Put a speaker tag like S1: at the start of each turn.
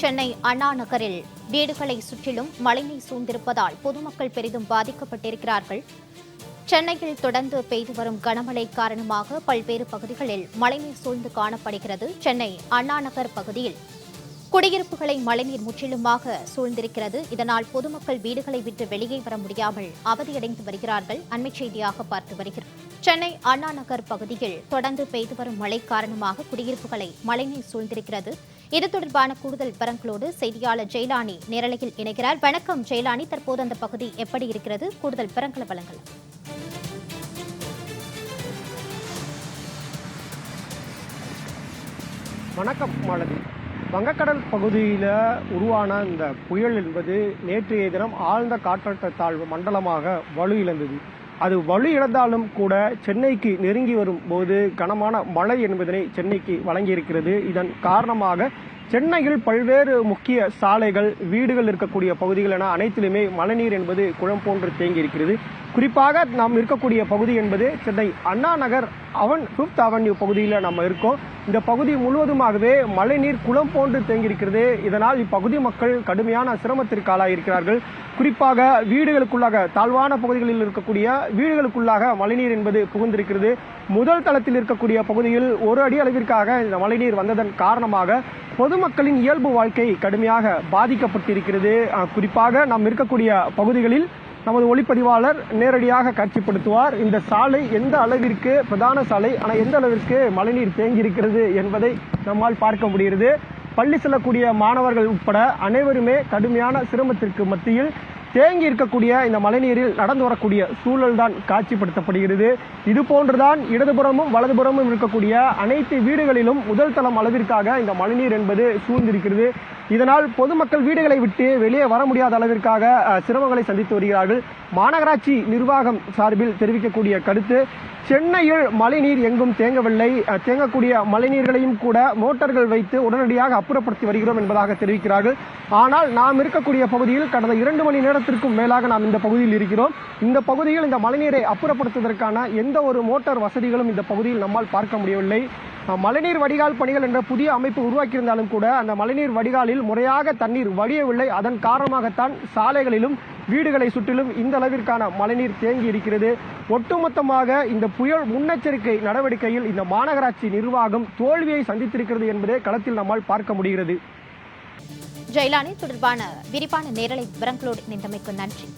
S1: சென்னை அண்ணா நகரில் வீடுகளை சுற்றிலும் மழைநீர் சூழ்ந்திருப்பதால் பொதுமக்கள் பெரிதும் பாதிக்கப்பட்டிருக்கிறார்கள். சென்னையில் தொடர்ந்து பெய்து வரும் கனமழை காரணமாக பல்வேறு பகுதிகளில் மழைநீர் சூழ்ந்து காணப்படுகிறது. சென்னை அண்ணா நகர் பகுதியில் குடியிருப்புகளை மழைநீர் முற்றிலுமாக சூழ்ந்திருக்கிறது. இதனால் பொதுமக்கள் வீடுகளை விட்டு வெளியே வர முடியாமல் அவதியடைந்து வருகிறார்கள். அண்மைச் செய்தியாக பார்த்து வருகிறோம். சென்னை அண்ணா நகர் பகுதியில் தொடர்ந்து பெய்து வரும் மழை காரணமாக குடியிருப்புகளை மழைநீர் சூழ்ந்திருக்கிறது. இது தொடர்பான கூடுதல் விவரங்களோடு செய்தியாளர் ஜெயலானி நேரலையில் இணைகிறார். வணக்கம் ஜெயலானி. தற்போது அந்த பகுதி எப்படி இருக்கிறது? கூடுதல் விவரங்களை வழங்கலாம்.
S2: வணக்கம் மாலதி. வங்கக்கடல் பகுதியில் உருவான இந்த புயல் என்பது நேற்றைய தினம் ஆழ்ந்த காற்றழுத்த தாழ்வு மண்டலமாக வலு இழந்தது. அது வலு இழந்தாலும் கூட சென்னைக்கு நெருங்கி வரும் போது கனமான மழை என்பதனை சென்னைக்கு வழங்கியிருக்கிறது. இதன் காரணமாக சென்னையில் பல்வேறு முக்கிய சாலைகள் வீடுகள் இருக்கக்கூடிய பகுதிகள் என அனைத்திலுமே மழைநீர் என்பது குளம் போன்று தேங்கி இருக்கிறது குறிப்பாக நாம் இருக்கக்கூடிய பகுதி என்பது சென்னை அண்ணா நகர் அவன் ஃபிஃப்த் அவென்யூ பகுதியில் நம்ம இருக்கோம். இந்த பகுதி முழுவதுமாகவே மழைநீர் குளம் போன்று தேங்கியிருக்கிறது. இதனால் இப்பகுதி மக்கள் கடுமையான சிரமத்திற்கு ஆளாயிருக்கிறார்கள் குறிப்பாக வீடுகளுக்குள்ளாக தாழ்வான பகுதிகளில் இருக்கக்கூடிய வீடுகளுக்குள்ளாக மழைநீர் என்பது புகுந்திருக்கிறது. முதல் தளத்தில் இருக்கக்கூடிய பகுதியில் ஒரு அடி அளவிற்காக இந்த மழைநீர் வந்ததன் காரணமாக பொதுமக்களின் இயல்பு வாழ்க்கை கடுமையாக பாதிக்கப்பட்டிருக்கிறது. குறிப்பாக நாம் இருக்கக்கூடிய பகுதிகளில் நமது ஒளிப்பதிவாளர் நேரடியாக காட்சிப்படுத்துவார். இந்த சாலை எந்த அளவிற்கு பிரதான சாலை ஆனால் எந்த அளவிற்கு மழைநீர் தேங்கி இருக்கிறது என்பதை நம்மால் பார்க்க முடிகிறது. பள்ளி செல்லக்கூடிய மாணவர்கள் உட்பட அனைவருமே கடுமையான சிரமத்திற்கு மத்தியில் தேங்கி இருக்கக்கூடிய இந்த மழைநீரில் நடந்து வரக்கூடிய சூழல் தான் காட்சிப்படுத்தப்படுகிறது. இது போன்றுதான் இடதுபுறமும் வலதுபுறமும் இருக்கக்கூடிய அனைத்து வீடுகளிலும் முதல் தளம் அளவிற்காக இந்த மழைநீர் என்பது சூழ்ந்திருக்கிறது. இதனால் பொதுமக்கள் வீடுகளை விட்டு வெளியே வர முடியாத அளவிற்காக சிரமங்களை சந்தித்து வருகிறார்கள். மாநகராட்சி நிர்வாகம் சார்பில் தெரிவிக்கக்கூடிய கருத்து சென்னையில் மழைநீர் எங்கும் தேங்கவில்லை. தேங்கக்கூடிய மழைநீர்களையும் கூட மோட்டார்கள் வைத்து உடனடியாக அப்புறப்படுத்தி வருகிறோம் என்பதாக தெரிவிக்கிறார்கள். ஆனால் நாம் இருக்கக்கூடிய பகுதியில் கடந்த இரண்டு மணி நேரத்திற்கும் மேலாக நாம் இந்த பகுதியில் இருக்கிறோம். இந்த பகுதியில் இந்த மழைநீரை அப்புறப்படுத்துவதற்கான எந்த ஒரு மோட்டார் வசதிகளும் இந்த பகுதியில் நம்மால் பார்க்க முடியவில்லை. மழைநீர் வடிகால் பணிகள் என்ற புதிய அமைப்பு உருவாக்கியிருந்தாலும் கூட அந்த மழைநீர் வடிகாலில் முறையாக தண்ணீர் வடியவில்லை அதன் காரணமாகத்தான் சாலைகளிலும் வீடுகளை சுற்றிலும் இந்த அளவிற்கான மழைநீர் தேங்கி இருக்கிறது. ஒட்டுமொத்தமாக இந்த புயல் முன்னெச்சரிக்கை நடவடிக்கையில் இந்த மாநகராட்சி நிர்வாகம் தோல்வியை சந்தித்திருக்கிறது என்பதே களத்தில் நம்மால் பார்க்க முடிகிறது.
S1: ஜெயலானி தொடர்பான விரிவான நேரலை விவரங்களோடு இணைந்தமைக்கு நன்றி.